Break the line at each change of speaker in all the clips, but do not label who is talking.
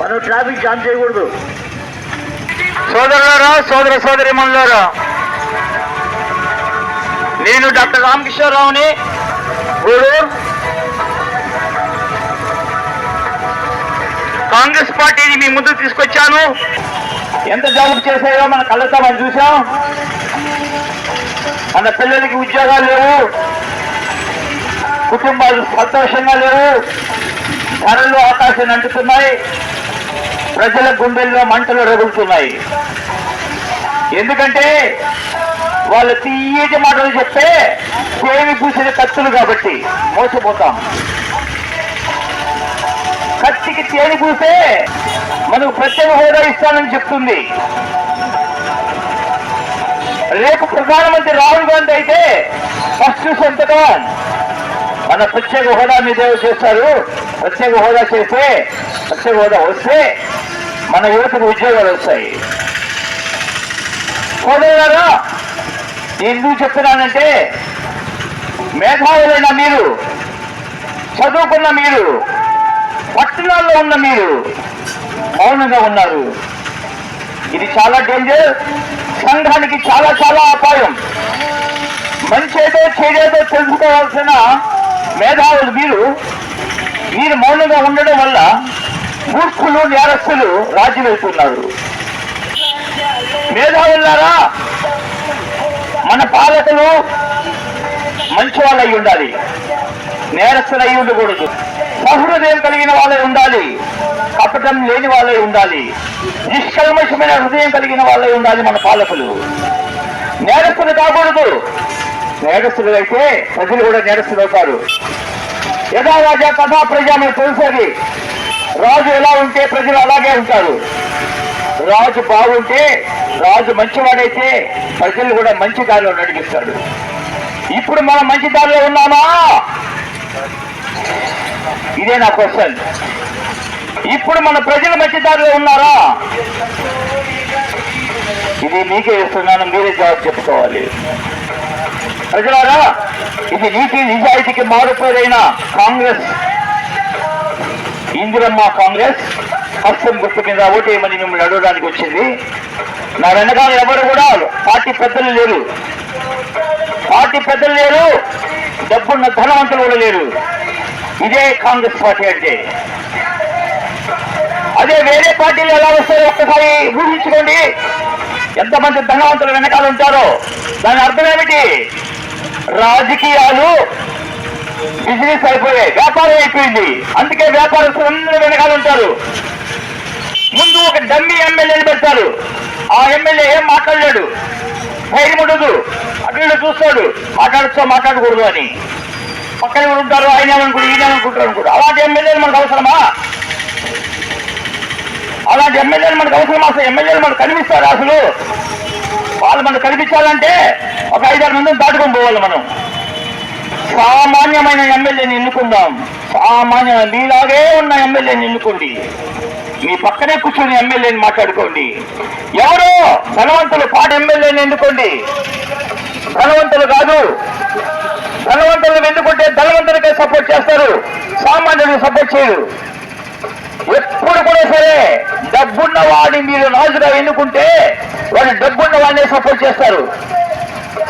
మనం traffic jam చేయకూడదు.
సోదరులారా సోదర సోదరి నేను డాక్టర్ రామకిషోరరావుని గూడూరు కాంగ్రెస్ పార్టీని మీ ముందుకు తీసుకొచ్చాను. ఎంత జాబ్ చేశారో మన కళ్ళతో మనం చూసాం మన పిల్లలకి ఉద్యోగాలు లేవు. కుటుంబాలు సంతోషంగా లేవు. ధరలు ఆకాశం అంటుతున్నాయి. ప్రజల గుండెల్లో మంటలు రగులుతున్నాయి. ఎందుకంటే వాళ్ళు తీయటి మాటలు చెప్తే దేవి పూసిన కత్తులు కాబట్టి మోసపోతాం. కత్తికి తేని పూసే మనకు ప్రత్యేక హోదా ఇస్తానని చెప్తుంది. రేపు ప్రధానమంత్రి రాహుల్ గాంధీ అయితే ఫస్ట్ సంతకం. మన ప్రత్యేక హోదా మీద చేస్తారు. ప్రత్యేక హోదా చేస్తే ప్రత్యేక హోదా వస్తే మన యువతకు ఉద్యోగాలు వస్తాయి. సోదరులారా ఎందుకు చెప్తున్నానంటే మేధావులైన మీరు చదువుకున్న మీరు పట్టణాల్లో ఉన్న మీరు మౌనంగా ఉన్నారు. ఇది చాలా డేంజర్ సంఘానికి చాలా చాలా అపాయం. మంచేదో చెడేదో తెలుసుకోవాల్సిన మేధావులు మీరు. మీరు మౌనంగా ఉండడం వల్ల మూర్ఖులు నేరస్తులు రాజ్యం వెళ్తున్నారు. మేధావులారా మన పాలకులు మంచి వాళ్ళు అయి ఉండాలి. నేరస్తులు అయి ఉండకూడదు. సహృదయం కలిగిన వాళ్ళే ఉండాలి. కపటం లేని వాళ్ళే ఉండాలి. నిష్కల్మషమైన హృదయం కలిగిన వాళ్ళే ఉండాలి మన పాలకులు. నేరస్తులు కాకూడదు. నేరస్తులు అయితే ప్రజలు కూడా నేరస్తులు అవుతారు. యథా రాజా కథా ప్రజా మనకు తెలుసది రాజు ఎలా ఉంటే ప్రజలు అలాగే ఉంటారు. రాజు బాగుంటే రాజు మంచివాడైతే ప్రజలు కూడా మంచి దారిలో నడిపిస్తాడు ఇప్పుడు మనం మంచి దారిలో ఉన్నామా? ఇదే నా క్వశ్చన్. ఇప్పుడు మన ప్రజలు మధ్యదారిలో ఉన్నారా? ఇది మీకే ఇస్తున్నాను మీరే జవాబు చెప్పుకోవాలి. ప్రజలారా ఇది నీతి నిజాయితీకి మారుపేరైన కాంగ్రెస్. ఇందిరమ్మ కాంగ్రెస్ హస్తం గుర్తు కింద ఓటేయమని మిమ్మల్ని అడగడానికి వచ్చింది. నా వెనకాల ఎవరు కూడా పార్టీ పెద్దలు లేరు. పార్టీ పెద్దలు లేరు. డబ్బున్న ధనవంతులు కూడా లేరు. ఇదే కాంగ్రెస్ పార్టీ అంటే అదే వేరే పార్టీలు ఎలా వస్తారో ఒక్కసారి ఊహించుకోండి. ఎంతమంది ధనవంతులు వెనకాల ఉంటారో. దాని అర్థం ఏమిటి? రాజకీయాలు బిజినెస్ అయిపోయాయి వ్యాపారం అయిపోయింది. అందుకే వ్యాపారస్తులు అందరూ వెనకాల ఉంటారు. ముందు ఒక డమ్మి ఎమ్మెల్యేని పెడతారు. ఆ ఎమ్మెల్యే ఏం మాట్లాడలేడు. ధైర్యం ఉండదు. అటు చూస్తాడు. మాట్లాడుతూ మాట్లాడకూడదు అని. పక్కన ఎవరు ఉంటారు ఆయన ఏమనుకుంటారు ఈయన ఏమనుకుంటారు అనుకుంటారు. అలాంటి ఎమ్మెల్యేలు మనకు అవసరమా? అలాంటి ఎమ్మెల్యేలు మనకు అవసరమా? అసలు ఎమ్మెల్యేలు మనకు కనిపిస్తారు అసలు. వాళ్ళు మనకు కనిపించాలంటే ఒక ఐదారు మందిని దాటుకొని పోవాలి మనం. సామాన్యమైన ఎమ్మెల్యేని ఎన్నుకుందాం. సామాన్య మీలాగే ఉన్న ఎమ్మెల్యేని ఎన్నుకోండి. మీ పక్కనే కూర్చొని ఎమ్మెల్యేని మాట్లాడుకోండి. ఎవరు ధనవంతులు పాట ఎమ్మెల్యేని ఎన్నుకోండి. ధనవంతులు కాదు. ధనవంతులను ఎన్నుకుంటే ధనవంతులకే సపోర్ట్ చేస్తారు. సామాన్యులకు సపోర్ట్ చేయరు. ఎప్పుడు కూడా సరే డబ్బున్న వాడిని మీరు రాజుగా ఎన్నుకుంటే వాళ్ళు డబ్బున్న వాడినే సపోర్ట్ చేస్తారు.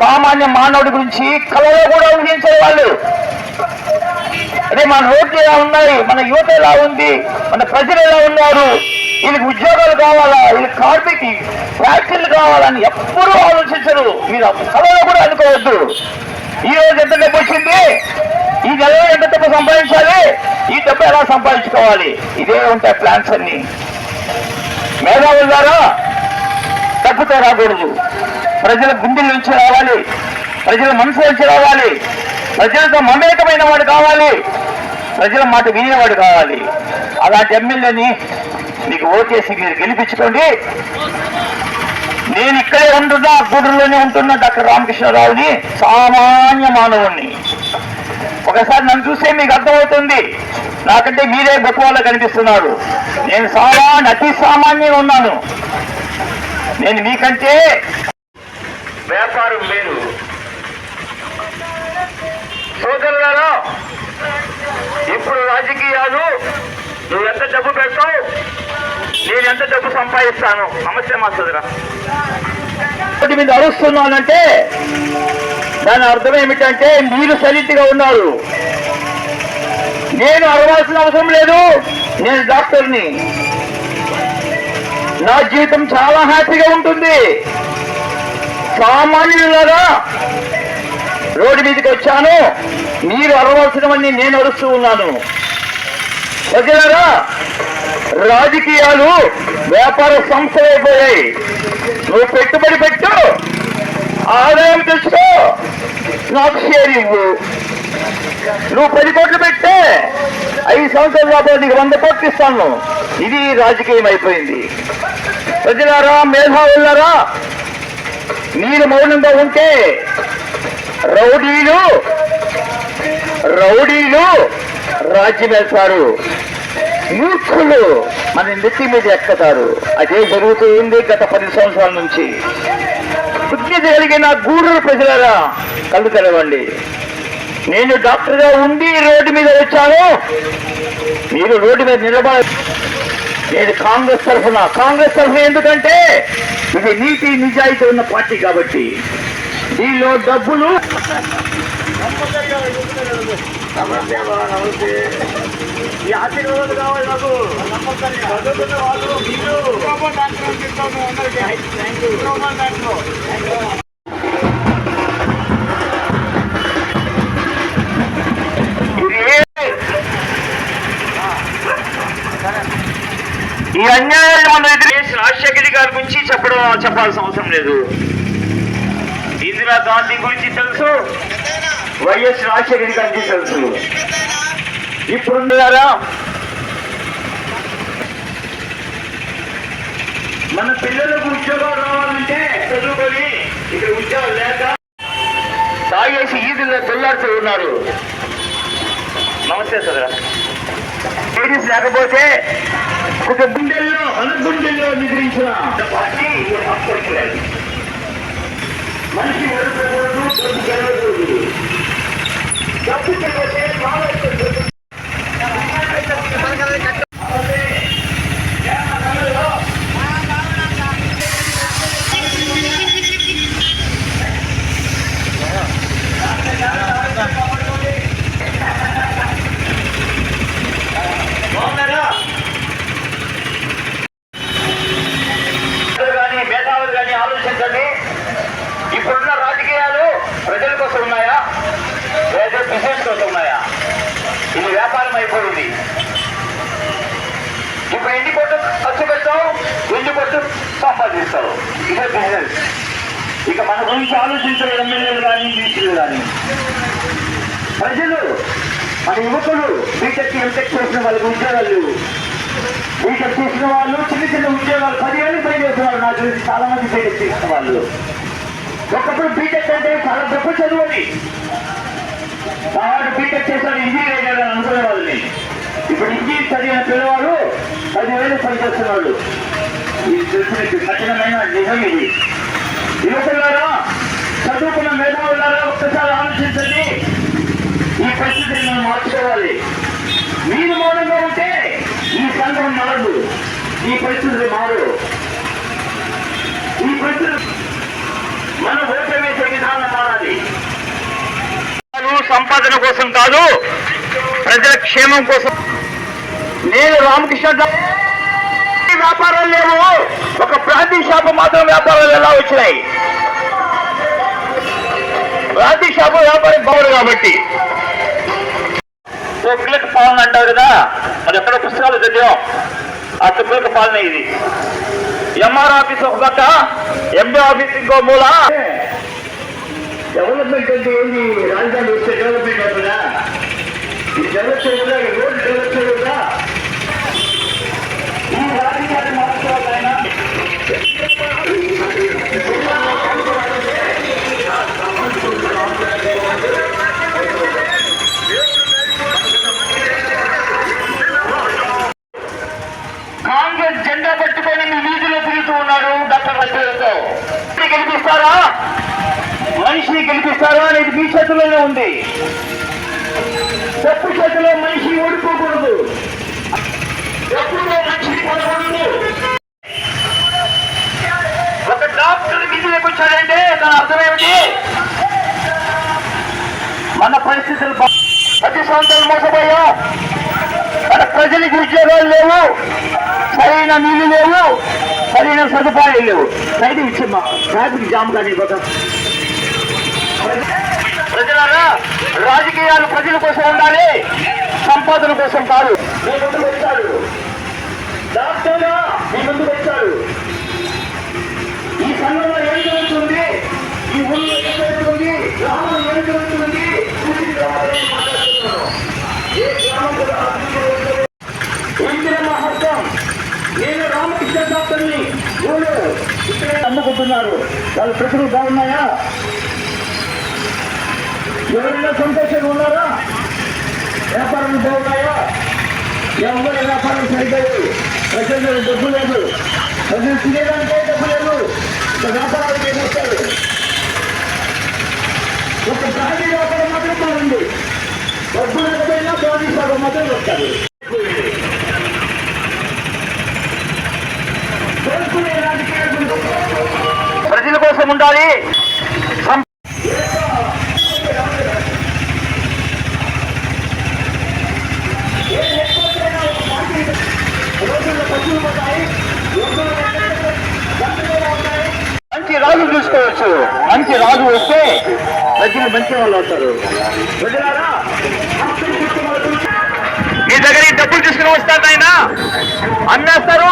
సామాన్య మానవుడి గురించి కలలో కూడా ఊహించే వాళ్ళు. అదే మన రోడ్లు ఎలా ఉన్నాయి? మన యువత ఎలా ఉంది? మన ప్రజలు ఎలా ఉన్నారు? వీళ్ళకి ఉద్యోగాలు కావాలా? వీళ్ళకి కార్మిక ఫ్యాక్టరీలు కావాలని ఎప్పుడూ ఆలోచించరు. మీరు కలలో కూడా అనుకోవద్దు. ఈ రోజు ఎంత డబ్బు వచ్చింది? ఈ నెలలో ఎంత డబ్బు సంపాదించాలి? ఈ డబ్బు ఎలా సంపాదించుకోవాలి? ఇదే ఉంటాయి ప్లాన్స్ అన్ని. మేధావుల ద్వారా డబ్బుతో రాకూడదు. ప్రజల గుండెల నుంచి రావాలి. ప్రజల మనసు నుంచి రావాలి. ప్రజలతో మమేకమైన వాడు కావాలి. ప్రజల మాట వినేవాడు కావాలి. అలాంటి ఎమ్మెల్యేని మీకు ఓటేసి మీరు గెలిపించుకోండి. నేను ఇక్కడే ఉంటున్నా గూడూరులోనే ఉంటున్నా డాక్టర్ రామకృష్ణరావుని. సామాన్య మానవుణ్ణి. ఒకసారి నన్ను చూస్తే మీకు అర్థమవుతుంది. నాకంటే మీరే గొప్ప కనిపిస్తున్నారు. నేను సామాన్య అతి సామాన్యంగా ఉన్నాను. నేను మీకంటే వ్యాపారం లేదు సోదరులలో ఇప్పుడు రాజకీయాలు నువ్వు ఎంత డబ్బు పెడతావు? నేను ఎంత డబ్బు సంపాదిస్తాను? సమస్య మా మీద అరుస్తున్నానంటే దాని అర్థం ఏమిటంటే మీరు సరిగ్గా ఉన్నారు. నేను అరవాల్సిన అవసరం లేదు. నేను డాక్టర్ని. నా జీవితం చాలా హ్యాపీగా ఉంటుంది. సామాన్యులారా రోడ్డు మీదకి వచ్చాను. మీరు అరవాల్సినవన్నీ నేను అరుస్తూ ఉన్నాను. ప్రజలారా రాజకీయాలు వ్యాపార సంస్థలు అయిపోయాయి. నువ్వు పెట్టుబడి పెట్టు. ఆదాయం తెచ్చుకో. నాకు షేర్ ఇవ్వు. నువ్వు పది కోట్లు పెట్టే. ఐదు సంవత్సరాల లోపల నీకు వంద కోట్లు ఇస్తాను. ఇది రాజకీయం అయిపోయింది. ప్రజలారా మేధావులారా మీరు మౌనంగా ఉంటే రౌడీలు రౌడీలు రాజ్యం వెళ్తారు మూర్ఖులు. మన నెత్తి మీద ఎక్కుతారు? అదే జరుగుతుంది గత పది సంవత్సరాల నుంచి. బుద్ధి కలిగిన గూడూరు ప్రజలారా కళ్ళు తెరవండి. నేను డాక్టర్గా ఉండి రోడ్డు మీద వచ్చాను. మీరు రోడ్డు మీద నిలబడ నేను కాంగ్రెస్ తరఫున కాంగ్రెస్ తరఫున ఎందుకంటే ఇది నీతి నిజాయితీ ఉన్న పార్టీ కాబట్టి. దీనిలో డబ్బులు ఈ ఆశీర్వాదాలు కావాలి నాకు చదువుకున్న వాళ్ళు మీరు ఇది ఈ అన్యాయాన్ని మన ఎదురు రాజశేఖర్ గారి గురించి చెప్పడం చెప్పాల్సిన అవసరం లేదు. ఇందిరా గాంధీ గురించి తెలుసు. వైఎస్ రాజశేఖర్ గారికి తెలుసు. ఇప్పుడున్నారా? మన పిల్లలకు ఉద్యోగాలు రావాలంటే చదువుకొని ఇక్కడ ఉద్యోగాలు లేక తాగేసి ఈదుల్లో తెల్లాడుతూ ఉన్నారు. నమస్తే సదరా. లేడీస్ లేకపోతే ఒక గుండెల్లో అనుగుండెల్లో నిద్రించిన పార్టీ ఈ హాస్పిటల్ లేదు. మనిషి ఓడిపోకూడదు డబ్బు గెలవకూడదు డబ్బు గెలిస్తే కావచ్చు బాగున్నారా కానీ మేధావులు కానీ ఆలోచించండి ఇప్పుడున్న రాజకీయాలు ప్రజల కోసం ఉన్నాయా లేదా బిజినెస్ కోసం ఉన్నాయా ఇది అయిపోయింది ఇప్పుడు ఎన్ని కోట్లు ఖర్చు పెడతావు? ఎన్ని కోట్లు సంపాదిస్తావు? ఇక బిజినెస్ ఇక మన గురించి ఆలోచించే ఎమ్మెల్యేలు కానీ బీసీలు కానీ. ప్రజలు మన యువకులు బీటెక్ ఎంటెక్ చేసిన వాళ్ళకి ఉద్యోగాలు బీటెక్ చేసిన వాళ్ళు చిన్న చిన్న ఉద్యోగాలు పదివేలు పని చేసిన వాళ్ళు నాకు చాలా మంది బీటెక్ చేసిన వాళ్ళు. ఒకప్పుడు బీటెక్ అంటే చాలా గొప్ప చదువు అని వాడు బీటెక్ చేశాడు ఇంజనీర్ అయ్యాడు అని అనుకునే వాళ్ళని. ఇప్పుడు ఇంజనీర్ చదివిన పిల్లవాడు పదివేలు పనిచేస్తున్నాడు. ఇది తెలిసిన కఠినమైన నిజం ఇది. యువకులారా చదువుకున్న మేధావులారా ఒక్కసారి ఆలోచించండి. ఈ పరిస్థితిని మనం మార్చుకోవాలి. మీరు మౌనంగా ఉంటే ఈ సంఘం మారదు. ఈ పరిస్థితులు మారు ఈ పరిస్థితులు మన ఓట్లు వేసే విధానం మారాలి సంపాదన కోసం కాదు ప్రజల క్షేమం కోసం. నేను రామకృష్ణ వ్యాపారాలు లేవు. ఒక ప్రాంతీయ షాపు మాత్రం వ్యాపారాలు ఎలా వచ్చినాయి? ప్రాంతీయ షాపు వ్యాపారం బాగుంది కాబట్టి. తుగ్లక్ పాలన అంటారు కదా అది ఎక్కడ పుస్తకాలు చదివాం. ఆ తుగ్లక్ పాలన ఇది. ఎంఆర్ ఆఫీస్ ఒక పక్క ఎంబీ ఆఫీస్ ఇంకో మూల. டெவலப்மெண்ட் வந்து ராஜதானி டெவலப்மெண்ட் வருதா டெவலப் செய்யறதா ரோடு டெவலப் జెండా పట్టుకొని మీ వీధిలో తిరుగుతూ ఉన్నారు డాక్టర్ రచనలతో గెలిపిస్తారా? మనిషిని గెలిపిస్తారా అనేది మీ చేతుల్లోనే ఉంది. తప్పు చేతిలో మనిషి ఓడిపోకూడదు. ఎప్పుడో మనిషి పడకూడదు ఒక డాక్టర్ విధిలోకి వచ్చాడంటే దాని అర్థం ఏమిటి? మన పరిస్థితులు ప్రతి సంవత్సరం మోసపోయా. మన ప్రజలకు ఉద్యోగాలు లేవు. సరైన నీళ్ళు లేవు. సరైన సదుపాయాలు లేవు. రైతు ఇచ్చమ్మా ట్రాఫిక్ జామ్ కానీ పోతాం ప్రజలారా రాజకీయాలు ప్రజల కోసం ఉండాలి సంపాదన కోసం కాదు. మీ వచ్చాడు మీ వచ్చాడు ఈ సంఘంలో ఏం జరుగుతుంది ఈ ఊళ్ళో ఏం జరుగుతుంది గ్రామంలో ఏం జరుగుతుంది ఏ గ్రామం కూడా అభివృద్ధి అవుతుంది. ఇందిరమ్మ హస్తం నేను రామకృష్ణ డాక్టర్ని ఊళ్ళో ఇక్కడే అమ్ముకుంటున్నారు వాళ్ళ ప్రజలు బాగున్నాయా? ఎవరైనా సంతోషంగా ఉన్నారా? వ్యాపారాలు బాగున్నాయా? ఎవరి వ్యాపారం సరిగ్గా ప్రజలు డబ్బు లేదు. ప్రజలు తినేదానికే డబ్బు లేదు. ఒక వ్యాపారాలు చేసేస్తారు ఒక బ్రాండీ వ్యాపారం మాత్రం బాగుంది డబ్బు లేకపోయినా బ్రాండీ వ్యాపారం మాత్రం వస్తారు ప్రజల కోసం ఉండాలి సం- మంచి రాజు చూసుకోవచ్చు మంచి రాజు వస్తే ప్రజలు మంచి వాళ్ళు అవుతారు ప్రజలారా, మీ దగ్గర ఎందుకు డబ్బులు వస్తారు ఆయన అమ్మేస్తారు.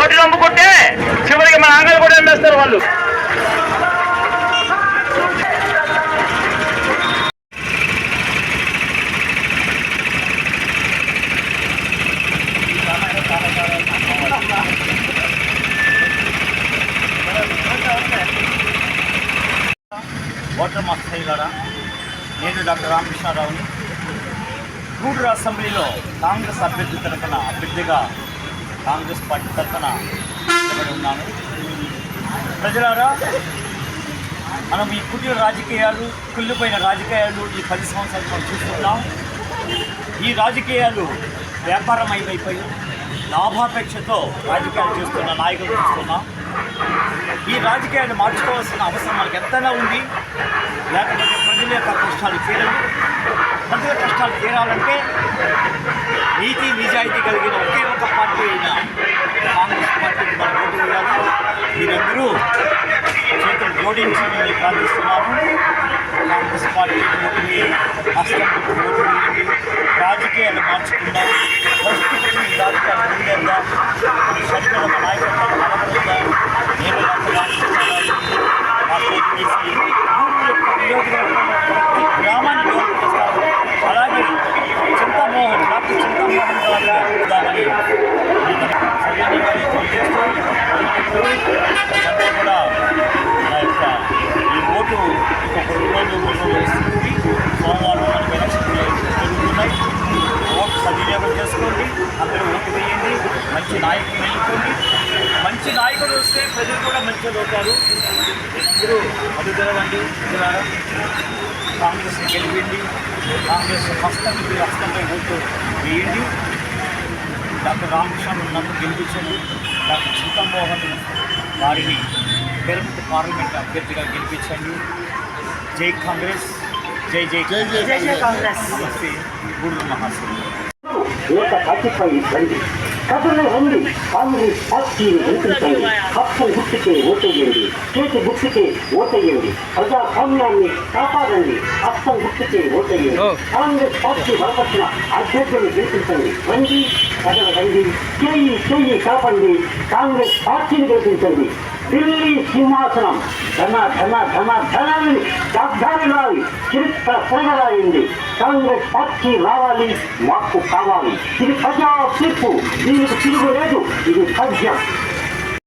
ఓట్లు అమ్ముకుంటే చివరికి మన అంగలు కూడా అమ్మేస్తారు వాళ్ళు.
ఓటర్ మస్తయ్యారా నేను డాక్టర్ రామకృష్ణారావుని గూడూరు అసెంబ్లీలో కాంగ్రెస్ అభ్యర్థి తరఫున అభ్యర్థిగా కాంగ్రెస్ పార్టీ తరఫున నిలబడి ఉన్నాను. ప్రజలారా మనం ఈ కుటీర రాజకీయాలు కుళ్ళిపోయిన రాజకీయాలు ఈ పది సంవత్సరాలు మనం చూస్తున్నాం. ఈ రాజకీయాలు వ్యాపారం అయిపోయి లాభాపేక్షతో రాజకీయాలు చేస్తున్న నాయకులు చూస్తున్నాం. ఈ రాజకీయాలు మార్చుకోవాల్సిన అవసరం మనకు ఎంతైనా ఉంది. లేకపోతే ప్రజల యొక్క కష్టాలు తీరవు. ప్రజల కష్టాలు తీరాలంటే నీతి నిజాయితీ కలిగిన ఒకే ఒక పార్టీ అయిన కాంగ్రెస్ పార్టీకి మనం ఓటు వేయాలి మీరందరూ చేతులు జోడించి నేను ప్రార్థిస్తున్నాము కాంగ్రెస్ పార్టీ ఓటు వేయండి ఓటు వేయండి రాజకీయాలు మార్చుకుందాం? పరిస్థితిని ఈ రాజకీయాలు ముందేద్దాం సరిపడ నాయకత్వం బలపరుద్దాం నేను డాక్టర్ రామకృష్ణారావు నాయకులు ఎన్నుకోండి మంచి నాయకుడు వస్తే ప్రజలు కూడా మంచిగా అవుతారు. అందరూ మధుదరవండి ప్రజలారా కాంగ్రెస్ని గెలిపిండి కాంగ్రెస్ హస్తం మీరు హస్తంపై ఓటు వేయండి. డాక్టర్ రామకృష్ణ నన్ను గెలిపించండి డాక్టర్ చింతమోహన్ వారిని పెరుగు పార్లమెంట్ అభ్యర్థిగా గెలిపించండి. జై కాంగ్రెస్ జై జై జై జై కాంగ్రెస్. నమస్తే గూడూరు మహాశివుడు
ఏక కట్టిపై రండి కథలో ఉంది కాంగ్రెస్ పార్టీని గెలిపించండి హక్కులు గుర్తుకే ఓటేయండి చేతి గుర్తుకే ఓటేయండి ప్రజాస్వామ్యాన్ని కాపాడండి హస్తం గుర్తుకే ఓటేయండి కాంగ్రెస్ పార్టీ బలపరిచిన అభ్యర్థులు గెలిపించండి రండి ప్రజలు రండి చేయి చేయి కాపండి కాంగ్రెస్ పార్టీని గెలిపించండి ఢిల్లీ సింహాసనం. ధన ధన ధన ధనాన్ని రాలి చరిత్ర తిరగరాయింది కాంగ్రెస్ పార్టీ రావాలి మాకు కావాలి. ఇది ప్రజా తీర్పు దీనికి తిరుగులేదు ఇది సత్యం